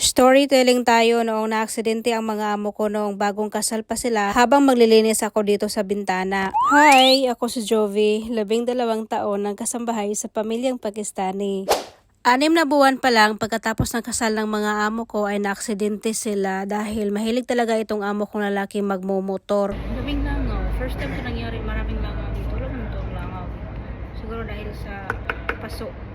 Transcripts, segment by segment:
Storytelling tayo noong naaksidente ang mga amo ko noong bagong kasal pa sila habang maglilinis ako dito sa bintana. Hi! Ako si Jovi, labing dalawang taon ng kasambahay sa pamilyang Pakistani. Anim na buwan pa lang pagkatapos ng kasal ng mga amo ko ay naaksidente sila dahil mahilig talaga itong amo kong lalaki magmumotor. Daming langaw. First time ito nangyari, maraming langaw dito. Naman itong langaw. Siguro dahil sa paso.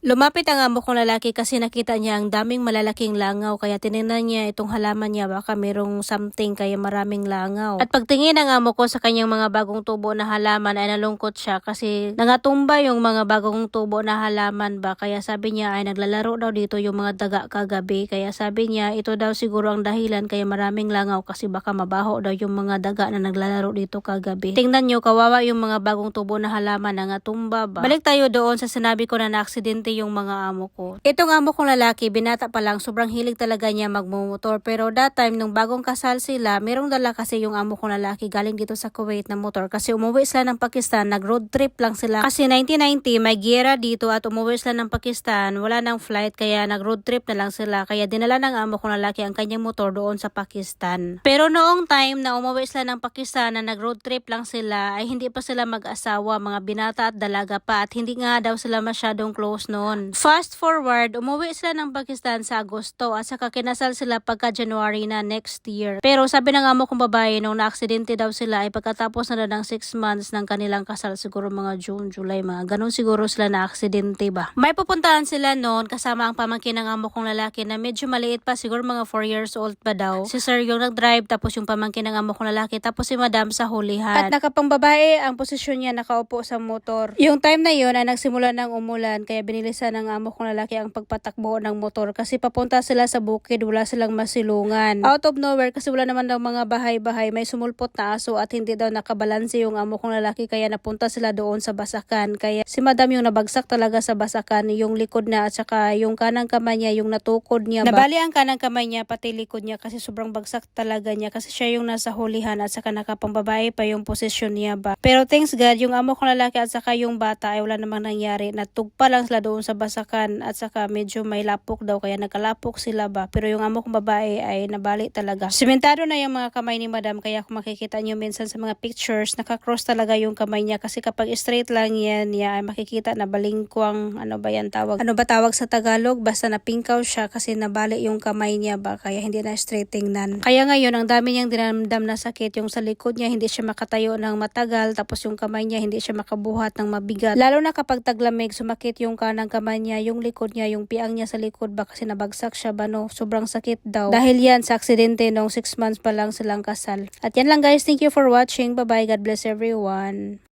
Lumapit ang amo kong lalaki kasi nakita niya ang daming malalaking langaw kaya tinignan niya itong halaman niya baka merong something kaya maraming langaw. At pagtingin ng amo ko sa kanyang mga bagong tubo na halaman ay nalungkot siya kasi nangatumba yung mga bagong tubo na halaman ba kaya sabi niya ay naglalaro daw dito yung mga daga kagabi kaya sabi niya ito daw siguro ang dahilan kaya maraming langaw kasi baka mabaho daw yung mga daga na naglalaro dito kagabi. Tingnan niyo kawawa yung mga bagong tubo na halaman nangatumba ba. Balik tayo doon sa sinabi ko na naaksidente yung mga amo ko. Itong amo kong lalaki, binata pa lang, sobrang hilig talaga niya magmumotor. Pero that time, nung bagong kasal sila, merong dala kasi yung amo kong lalaki galing dito sa Kuwait na motor. Kasi umuwi sila ng Pakistan, nag-road trip lang sila. Kasi 1990, may giyera dito at umuwi sila ng Pakistan, wala nang flight, kaya nag-road trip na lang sila. Kaya dinala ng amo kong lalaki ang kanyang motor doon sa Pakistan. Pero noong time na umuwi sila ng Pakistan na nag-road trip lang sila, ay hindi pa sila mag-asawa, mga binata at dalaga pa at hindi nga daw sila masyadong close noon. Fast forward, umuwi sila ng Pakistan sa Agosto at saka kinasal sila pagka January na next year. Pero sabi ng amo kong babae, nung naaksidente daw sila ay pagkatapos na ng 6 months ng kanilang kasal, siguro mga June, July, mga ganun siguro sila na aksidente ba. May pupuntahan sila noon kasama ang pamangkin ng amo kong lalaki na medyo maliit pa, siguro mga 4 years old pa daw. Si sir yung nag-drive, tapos yung pamangkin ng amo kong lalaki, tapos si madam sa hulihan. At nakapang babae, ang posisyon niya nakaupo sa motor. Yung time na yun ay nagsimula ng umulan, kaya binilisan ng amo kong lalaki ang pagpatakbo ng motor kasi papunta sila sa bukid, wala silang masilungan. Out of nowhere kasi wala naman daw mga bahay-bahay, may sumulpot na aso at hindi daw nakabalanse yung amo kong lalaki kaya napunta sila doon sa basakan. Kaya si madam yung nabagsak talaga sa basakan, yung likod na at saka yung kanang kamay niya, yung natukod niya ba. Nabali ang kanang kamay niya pati likod niya kasi sobrang bagsak talaga niya kasi siya yung nasa hulihan at saka nakapambabae pa yung posisyon niya ba. Pero thanks God, yung amo kong lalaki at saka yung bata ay wala namang nangyari. Natugpa lang sila doon sa basakan at saka medyo may lapok daw kaya nagkalapok sila ba. Pero yung amo kong babae ay nabali talaga. Simentado na yung mga kamay ni madam kaya kung makikita nyo minsan sa mga pictures, nakakross talaga yung kamay niya kasi kapag straight lang yan, niya ay makikita na balingkwang, ano ba yan tawag? Ano ba tawag sa Tagalog? Basta napingkaw siya kasi nabali yung kamay niya ba kaya hindi na straight tingnan. Kaya ngayon, ang dami niyang dinamdam na sakit yung sa likod niya, hindi siya makatayo ng matagal tapos yung kamay niya hindi siya makabuhat ng mabigat. Lalo na kapag taglamig, sumakit yung kanang kamay niya, yung likod niya, yung piang niya sa likod ba kasi nabagsak siya ba no? Sobrang sakit daw. Dahil yan sa aksidente nung 6 months pa lang silang kasal. At yan lang guys, thank you for watching. Bye bye, God bless everyone.